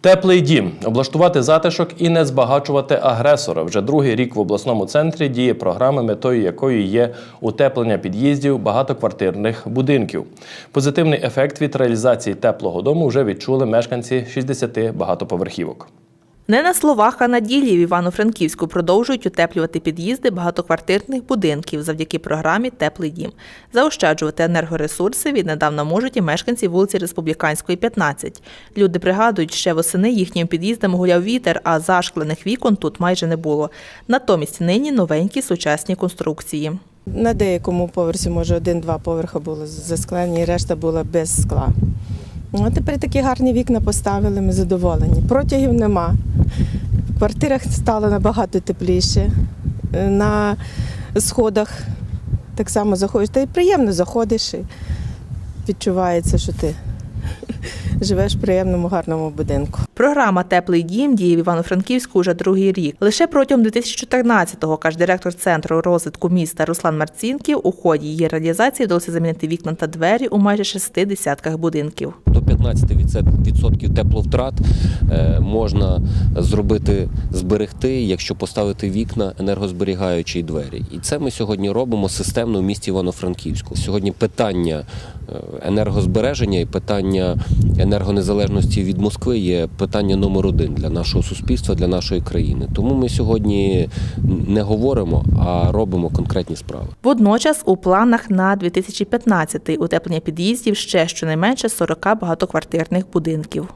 Теплий дім облаштувати затишок і не збагачувати агресора. Вже другий рік в обласному центрі діє програма, метою якої є утеплення під'їздів багатоквартирних будинків. Позитивний ефект від реалізації теплого дому вже відчули мешканці 60 багатоповерхівок. Не на словах, а на ділі в Івано-Франківську продовжують утеплювати під'їзди багатоквартирних будинків завдяки програмі Теплий дім. Заощаджувати енергоресурси віднедавна можуть і мешканці вулиці Республіканської, 15. Люди пригадують, ще восени їхнім під'їздам гуляв вітер, а зашклених вікон тут майже не було. Натомість нині новенькі сучасні конструкції. На деякому поверсі, може, один-два поверха було засклені, решта була без скла. Ну, тепер такі гарні вікна поставили, ми задоволені. Протягів нема. В квартирах стало набагато тепліше. Е, На сходах так само заходиш. Та й приємно заходиш і відчувається, що ти живеш в приємному, гарному будинку. Програма Теплий дім діє в Івано-Франківську уже другий рік. Лише протягом 2014-го, каже директор центру розвитку міста Руслан Марцінків, у ході її реалізації вдалося замінити вікна та двері у майже шести десятках будинків. До 15% тепловтрат е, можна зробити, зберегти, якщо поставити вікна, енергозберігаючі двері. І це ми сьогодні робимо системно в місті Івано-Франківську. Сьогодні питання е, енергозбереження і питання енергонезалежності від Москви є питання номер один для нашого суспільства, для нашої країни. Тому ми сьогодні не говоримо, а робимо конкретні справи. Водночас у планах на 2015-й утеплення під'їздів ще щонайменше 40 багатоквартирних будинків.